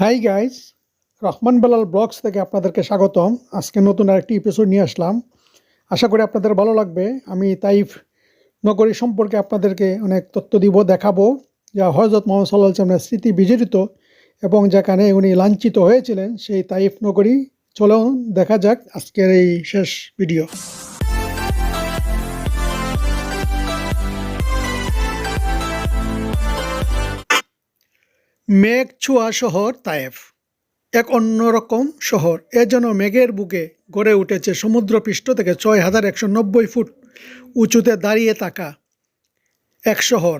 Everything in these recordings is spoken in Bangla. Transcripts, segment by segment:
Hi guys Rahman Belal blogs থেকে আপনাদেরকে স্বাগতম। আজকে নতুন আরেকটি এপিসোড নিয়ে আসলাম। আশা করি আপনাদের ভালো লাগবে। আমি তাইফ নগরী সম্পর্কে আপনাদেরকে অনেক তথ্য দিব, দেখাবো। যা হজরত মোহাম্মদ সাল্লাহ সাল্লামের স্মৃতি বিজড়িত এবং যেখানে উনি লাঞ্ছিত হয়েছিলেন, সেই তাইফ নগরী। চলেও দেখা যাক আজকের এই শেষ ভিডিও মেঘ ছোঁয়া শহর তায়েফ। এক অন্যরকম শহর। এ যেন মেঘের বুকে গড়ে উঠেছে সমুদ্রপৃষ্ঠ থেকে ছয় হাজার একশো নব্বই ফুট উঁচুতে দাঁড়িয়ে থাকা এক শহর।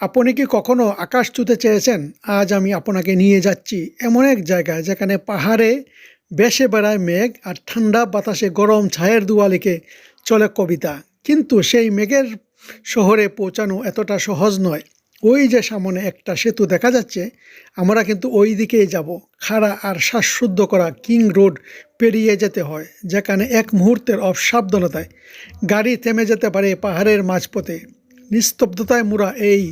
আপনি কি কখনো আকাশ ছুতে চেয়েছেন? আজ আমি আপনাকে নিয়ে যাচ্ছি এমন এক জায়গায় যেখানে পাহাড়ে বেসে বেড়ায় মেঘ আর ঠান্ডা বাতাসে গরম ছায়ের দুয়ালিকে চলে কবিতা। কিন্তু সেই মেঘের শহরে পৌঁছানো এতটা সহজ নয়। ওই যে সামনে একটা সেতু দেখা যাচ্ছে, আমরা কিন্তু ওই দিকেই যাব। খাড়া আর শ্বাসশুদ্ধ করা কিং রোড পেরিয়ে যেতে হয়, যেখানে এক মুহূর্তের অসাবধানতায় গাড়ি থেমে যেতে পারে পাহাড়ের মাঝপথে। নিস্তব্ধতায় মোড়া এই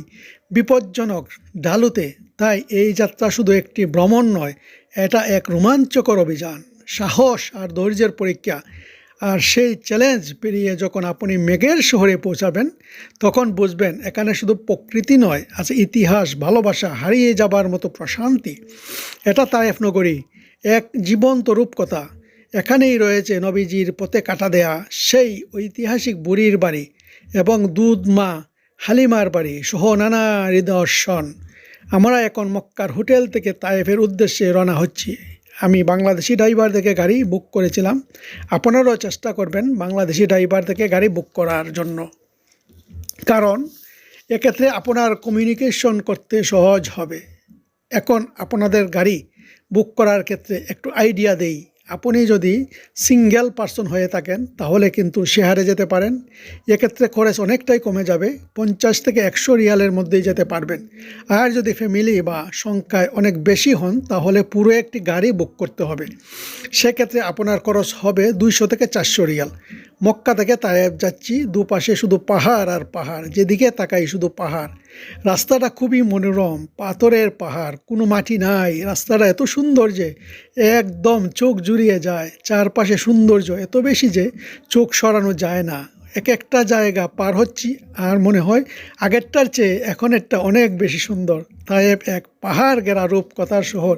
বিপজ্জনক ঢালুতে, তাই এই যাত্রা শুধু একটি ভ্রমণ নয়, এটা এক রোমাঞ্চকর অভিযান। সাহস আর ধৈর্যের পরীক্ষা আর সেই চ্যালেঞ্জ পেরিয়ে যখন আপনি মেঘের শহরে পৌঁছাবেন, তখন বুঝবেন এখানে শুধু প্রকৃতি নয়, আছে ইতিহাস, ভালোবাসা, হারিয়ে যাবার মতো প্রশান্তি। এটা তায়েফ নগরী, এক জীবন্ত রূপকথা। এখানেই রয়েছে নবীজির পথে কাটা দেয়া সেই ঐতিহাসিক বুড়ির বাড়ি এবং দুধ মা হালিমার বাড়ি সহ নানা নিদর্শন আমরা এখন মক্কার হোটেল থেকে তায়েফের উদ্দেশ্যে রওনা হচ্ছি। আমি বাংলাদেশি ড্রাইভার থেকে গাড়ি বুক করেছিলাম। আপনারাও চেষ্টা করবেন বাংলাদেশি ড্রাইভার থেকে গাড়ি বুক করার জন্য। কারণ এক্ষেত্রে আপনার কমিউনিকেশন করতে সহজ হবে। এখন আপনাদের গাড়ি বুক করার ক্ষেত্রে একটু আইডিয়া দেই। আপনি যদি সিঙ্গেল পার্সন হয়ে থাকেন, তাহলে কিন্তু শেয়ারে যেতে পারেন। এক্ষেত্রে খরচ অনেকটাই কমে যাবে, পঞ্চাশ থেকে একশো রিয়ালের মধ্যেই যেতে পারবেন। আর যদি ফ্যামিলি বা সংখ্যায় অনেক বেশি হন, তাহলে পুরো একটি গাড়ি বুক করতে হবে। সেক্ষেত্রে আপনার খরচ হবে দুইশো থেকে চারশো রিয়াল। মক্কা থেকে তায়েব যাচ্ছি, দুপাশে শুধু পাহাড় আর পাহাড়, যেদিকে তাকাই শুধু পাহাড়। রাস্তাটা খুবই মনোরম, পাথরের পাহাড়, কোনো মাটি নাই, রাস্তাটা এত সুন্দর যে একদম চোখ জুড়িয়ে যায়, চারপাশে সৌন্দর্য এত বেশি যে চোখ সরানো যায় না। এক একটা জায়গা পার হচ্ছি, আর মনে হয় আগেরটার চেয়ে এখনেরটা অনেক বেশি সুন্দর। তায়েব এক পাহাড় গেরা রূপকথার শহর,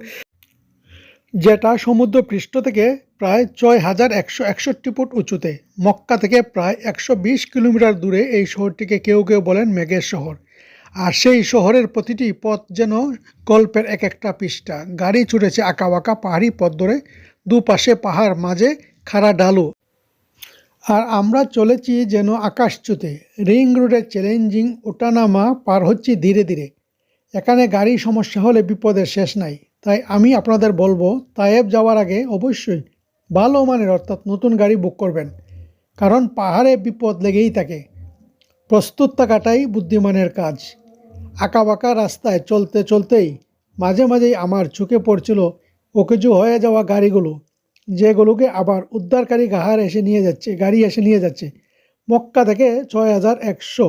যেটা সমুদ্র পৃষ্ঠ থেকে প্রায় ছয় হাজার একশো একষট্টি ফুট উঁচুতে। মক্কা থেকে প্রায় একশো বিশ কিলোমিটার দূরে এই শহরটিকে কেউ কেউ বলেন মেঘের শহর। আর সেই শহরের প্রতিটি পথ যেন গল্পের এক একটা পৃষ্ঠা। গাড়ি ছুটেছে আঁকা বাঁকা পাহাড়ি পথ ধরে, দুপাশে পাহাড়, মাঝে খাড়া ডালু। আর আমরা চলেছি যেন আকাশচ্যুতে। রিং রোডের চ্যালেঞ্জিং ওটানামা পার হচ্ছি ধীরে ধীরে। এখানে গাড়ি সমস্যা হলে বিপদের শেষ নাই। তাই আমি আপনাদের বলব, তায়েব যাওয়ার আগে অবশ্যই ভালো মানের অর্থাৎ নতুন গাড়ি বুক করবেন। কারণ পাহাড়ে বিপদ লেগেই থাকে। প্রস্তুত থাকাটাই বুদ্ধিমানের কাজ। আঁকা বাঁকা রাস্তায় চলতে চলতেই মাঝে মাঝেই আমার চোখে পড়ছিল ওকেজু হয়ে যাওয়া গাড়িগুলো, যেগুলোকে আবার উদ্ধারকারী গাহার এসে নিয়ে যাচ্ছে, গাড়ি এসে নিয়ে যাচ্ছে। মক্কা থেকে ছয় হাজার একশো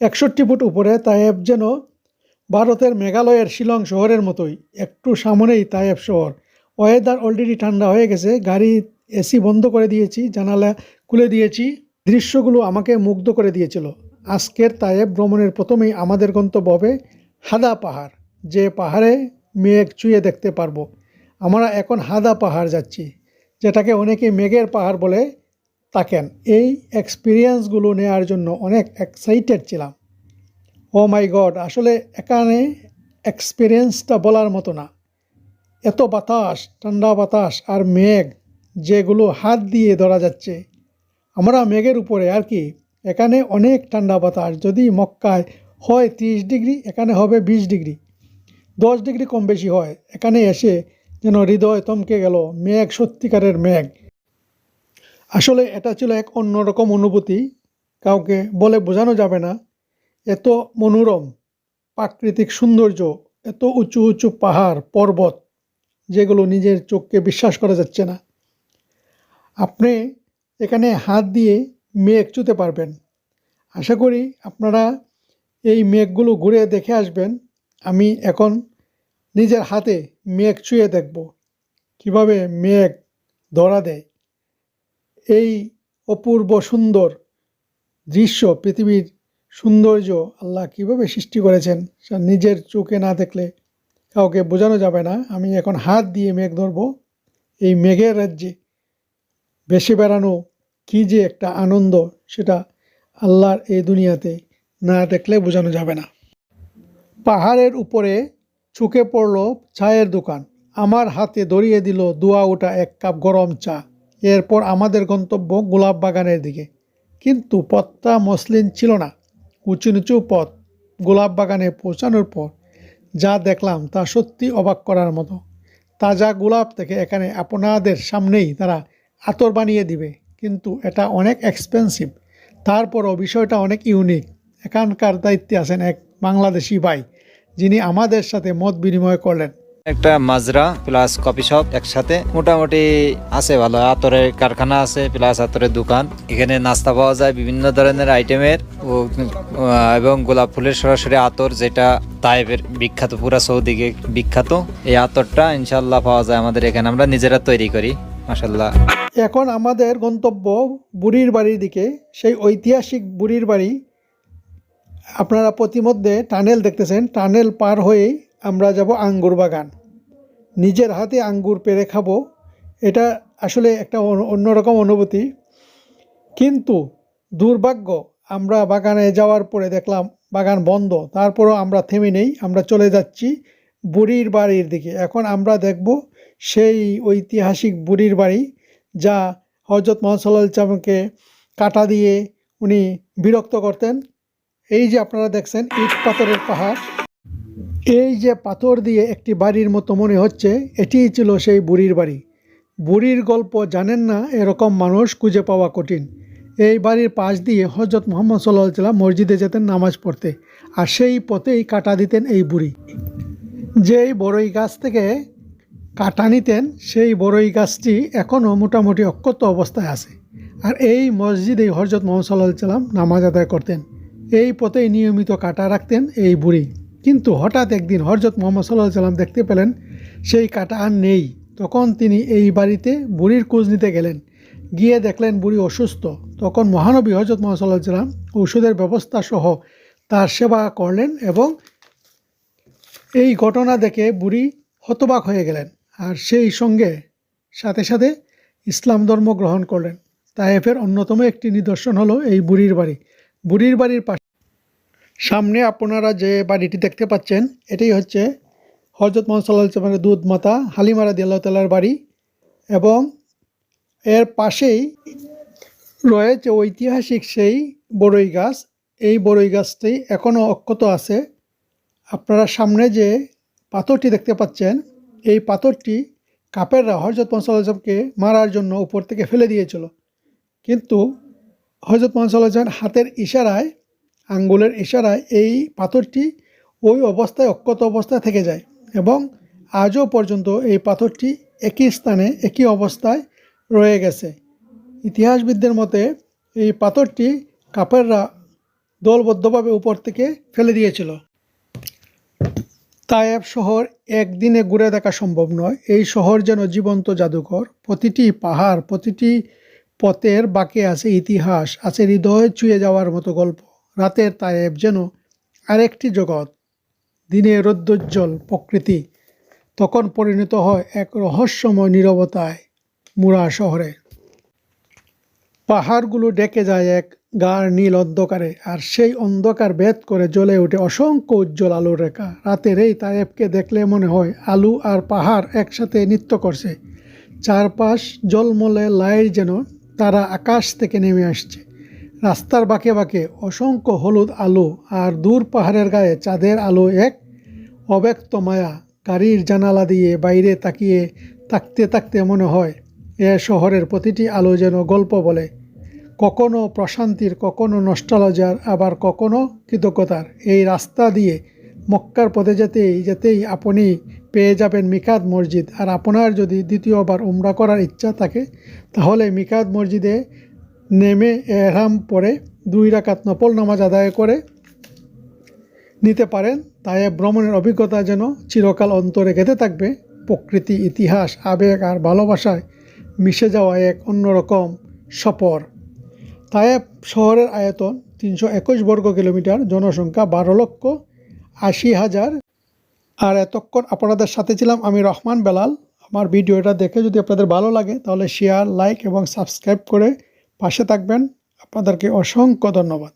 একষট্টি ফুট উপরে তায়েব যেন ভারতের মেঘালয়ের শিলং শহরের মতোই, একটু সামনেই তায়েব শহর। ওয়েদার অলরেডি ঠান্ডা হয়ে গেছে, গাড়ি এসি বন্ধ করে দিয়েছি, জানালা খুলে দিয়েছি, দৃশ্যগুলো আমাকে মুগ্ধ করে দিয়েছিল। আজকের তায়েব ভ্রমণের প্রথমেই আমাদের গন্তব্য হবে হাদা পাহাড়, যে পাহাড়ে মেঘ চুয়ে দেখতে পারব। আমরা এখন হাদা পাহাড় যাচ্ছি, যেটাকে অনেকে মেঘের পাহাড় বলে তাকেন। এই এক্সপিরিয়েন্সগুলো নেওয়ার জন্য অনেক এক্সাইটেড ছিলাম। ও মাই গড আসলে এখানে এক্সপিরিয়েন্সটা বলার মতো না। এত বাতাস, ঠান্ডা বাতাস আর মেঘ যেগুলো হাত দিয়ে ধরা যাচ্ছে। আমরা মেঘের উপরে আর কি, এখানে অনেক ঠান্ডা বাতাস। যদি মক্কায় হয় তিরিশ ডিগ্রি, এখানে হবে বিশ ডিগ্রি। দশ ডিগ্রি কম বেশি হয়, এখানে এসে যেন হৃদয় থমকে গেল, মেঘ সত্যিকারের মেঘ। আসলে এটা ছিল এক অন্যরকম অনুভূতি, কাউকে বলে বোঝানো যাবে না। এত মনোরম, প্রাকৃতিক সৌন্দর্য, এত উঁচু উঁচু পাহাড়, পর্বত যেগুলো নিজের চোখকে বিশ্বাস করা যাচ্ছে না। আপনি এখানে হাত দিয়ে মেঘ চুতে পারবেন। আশা করি আপনারা এই মেঘগুলো ঘুরে দেখে আসবেন। আমি এখন নিজের হাতে মেঘ ছুঁয়ে দেখব, কীভাবে মেঘ ধরা দেয়। এই অপূর্ব সুন্দর দৃশ্য, পৃথিবীর সৌন্দর্য আল্লাহ কীভাবে সৃষ্টি করেছেন নিজের চোখে না দেখলে কাউকে বোঝানো যাবে না। আমি এখন হাত দিয়ে মেঘ ধরবো। এই মেঘের রাজ্যে বেশি বেড়ানো কী যে একটা আনন্দ, সেটা আল্লাহর এই দুনিয়াতে না দেখলে বোঝানো যাবে না। পাহাড়ের উপরে চুকে পড়ল চায়ের দোকান। আমার হাতে ধরিয়ে দিল দোয়া ওঠা এক কাপ গরম চা। এরপর আমাদের গন্তব্য গোলাপ বাগানের দিকে। কিন্তু পথটা মসলিন ছিল না। উঁচু নিচু পথ গোলাপ বাগানে পৌঁছানোর পর যা দেখলাম তা সত্যি অবাক করার মতো। তাজা গোলাপ থেকে এখানে আপনাদের সামনেই তারা আতর বানিয়ে দিবে। কিন্তু এটা অনেক এক্সপেন্সিভ তারপরও বিষয়টা অনেক ইউনিক এখানকার দায়িত্বে আছেন এক বাংলাদেশি ভাই, যিনি আমাদের সাথে মত বিনিময় করলেন। একটা মাজরা প্লাস কফি শপ একসাথে। মোটামুটি আছে ভালো। আতরের কারখানা আছে, প্লাস আতরের দোকান। এখানে নাস্তা পাওয়া যায় বিভিন্ন ধরনের আইটেমের। ও এবং গোলাপ ফুলের সরাসরি আতর, যেটা তাইবের বিখ্যাত, পুরা সৌদিকে বিখ্যাত। এই আতরটা ইনশাল্লাহ পাওয়া যায় আমাদের এখানে। আমরা নিজেরা তৈরি করি মাসাল্লাহ এখন আমাদের গন্তব্য বুড়ির বাড়ির দিকে। সেই ঐতিহাসিক বুড়ির বাড়ি। আপনারা প্রতিমধ্যে টানেল দেখতেছেন। টানেল পার হয়েই আমরা যাব আঙ্গুর বাগান। নিজের হাতে আঙ্গুর পেরে খাব, এটা আসলে একটা অন্য- অন্যরকম অনুভূতি। কিন্তু দুর্ভাগ্য, আমরা বাগানে যাওয়ার পরে দেখলাম বাগান বন্ধ, তারপরও আমরা থেমে নেই, আমরা চলে যাচ্ছি বুড়ির বাড়ির দিকে। এখন আমরা দেখব সেই ঐতিহাসিক বুড়ির বাড়ি, যা হজরত মোহাম্মদ ইসলামকে কাটা দিয়ে উনি বিরক্ত করতেন। এই যে আপনারা দেখছেন, ইট পাথরের পাহাড়। এই যে পাথর দিয়ে একটি বাড়ির মতো মনে হচ্ছে, এটিই ছিল সেই বুড়ির বাড়ি। বুড়ির গল্প জানেন না, এরকম মানুষ খুঁজে পাওয়া কঠিন। এই বাড়ির পাশ দিয়ে হজরত মোহাম্মদ সাল্লাহ সাল্লাম মসজিদে যেতেন নামাজ পড়তে, আর সেই পথেই কাটা দিতেন এই বুড়ি। যেই বড়ই গাছ থেকে কাটা নিতেন, সেই বড়ই গাছটি এখনও মোটামুটি অক্ষত অবস্থায় আছে। আর এই মসজিদেই হজরত মোহাম্মদ সাল্লাহ সাল্লাম নামাজ আদায় করতেন। এই পথেই নিয়মিত কাটা রাখতেন এই বুড়ি। কিন্তু হঠাৎ একদিন হজরত মোহাম্মদ সাল্লাহ সাল্লাম দেখতে পেলেন সেই কাটা আর নেই। তখন তিনি এই বাড়িতে বুড়ির খোঁজ নিতে গেলেন। গিয়ে দেখলেন বুড়ি অসুস্থ। তখন মহানবী হজরত মোহাম্মদ সাল্লাহ সাল্লাম ঔষধের ব্যবস্থা সহ তার সেবা করলেন এবং এই ঘটনা দেখে বুড়ি হতবাক হয়ে গেলেন আর সেই সঙ্গে সাথে সাথে ইসলাম ধর্ম গ্রহণ করলেন। তায়েফের অন্যতম একটি নিদর্শন হলো এই বুড়ির বাড়ি। বুড়ির বাড়ির পাশে সামনে আপনারা যে বাড়িটি দেখতে পাচ্ছেন, এটাই হচ্ছে হজরত মোহাম্মদ দুধ মাতা হালিমারা দিয়াল্লাহ তাল্লার বাড়ি এবং এর পাশেই রয়েছে ঐতিহাসিক সেই বড়ই গাছ। এই বড়ই গাছটি এখনও অক্ষত আছে। আপনারা সামনে যে পাথরটি দেখতে পাচ্ছেন, এই পাথরটি কাপেররা হজরত মোহাম্মদকে মারার জন্য উপর থেকে ফেলে দিয়েছিল। কিন্তু হজরত মোহাম্মদ হাতের ইশারায় আঙ্গুলের ইশারায় এই পাথরটি ওই অবস্থায় অক্ষত অবস্থায় থেকে যায় এবং আজও পর্যন্ত এই পাথরটি একই স্থানে, একই অবস্থায় রয়ে গেছে। ইতিহাসবিদদের মতে এই পাথরটি কাপেররা দলবদ্ধভাবে উপর থেকে ফেলে দিয়েছিল। তায়েব শহর একদিনে ঘুরে দেখা সম্ভব নয়। এই শহর যেন জীবন্ত জাদুঘর। প্রতিটি পাহাড়, প্রতিটি পথের বাঁকে আছে ইতিহাস, আছে হৃদয় ছুঁয়ে যাওয়ার মতো গল্প। রাতের তায়েব যেন আরেকটি জগৎ। দিনে রৌদ্রোজ্জ্বল প্রকৃতি, তখন পরিণত হয় এক রহস্যময় নীরবতায় মুরা শহরে। পাহাড়গুলো ডেকে যায় এক গাঢ় নীল অন্ধকারে, আর সেই অন্ধকার ভেদ করে জ্বলে ওঠে অসংখ্য উজ্জ্বল আলোর রেখা। রাতের এই তায়েবকে দেখলে মনে হয় আলু আর পাহাড় একসাথে নৃত্য করছে। চারপাশ জলমলে লাইট যেন, তারা আকাশ থেকে নেমে আসছে। রাস্তার বাঁকে বাঁকে অসংখ্য হলুদ আলো আর দূর পাহাড়ের গায়ে চাঁদের আলো এক অব্যক্ত মায়া গাড়ির জানালা দিয়ে বাইরে তাকিয়ে তাকতে তাকতে মনে হয় এ শহরের প্রতিটি আলো যেন গল্প বলে। কখনো প্রশান্তির, কখনো নষ্টালজার আবার কখনো কৃতজ্ঞতার। এই রাস্তা দিয়ে মক্কার পথে যেতেই যেতেই আপনি পেয়ে যাবেন মিকাত মসজিদ। আর আপনার যদি দ্বিতীয়বার উমরা করার ইচ্ছা থাকে, তাহলে মিকাত মসজিদে নেমে এহরাম পরে দুই রাকাত নফল নামাজ আদায় করে নিতে পারেন। তায়েব ভ্রমণের অভিজ্ঞতা যেন চিরকাল অন্তরে গেঁথে থাকবে। প্রকৃতি, ইতিহাস, আবেগ আর ভালোবাসায় মিশে যাওয়া এক অন্যরকম সফর। তায়েব শহরের আয়তন তিনশো একুশ বর্গ কিলোমিটার, জনসংখ্যা বারো লক্ষ আশি হাজার। আর এতক্ষণ আপনাদের সাথে ছিলাম আমি রহমান বেলাল। আমার ভিডিওটা দেখে যদি আপনাদের ভালো লাগে তাহলে শেয়ার লাইক এবং সাবস্ক্রাইব করে পাশে থাকবেন। আপনাদেরকে অসংখ্য ধন্যবাদ।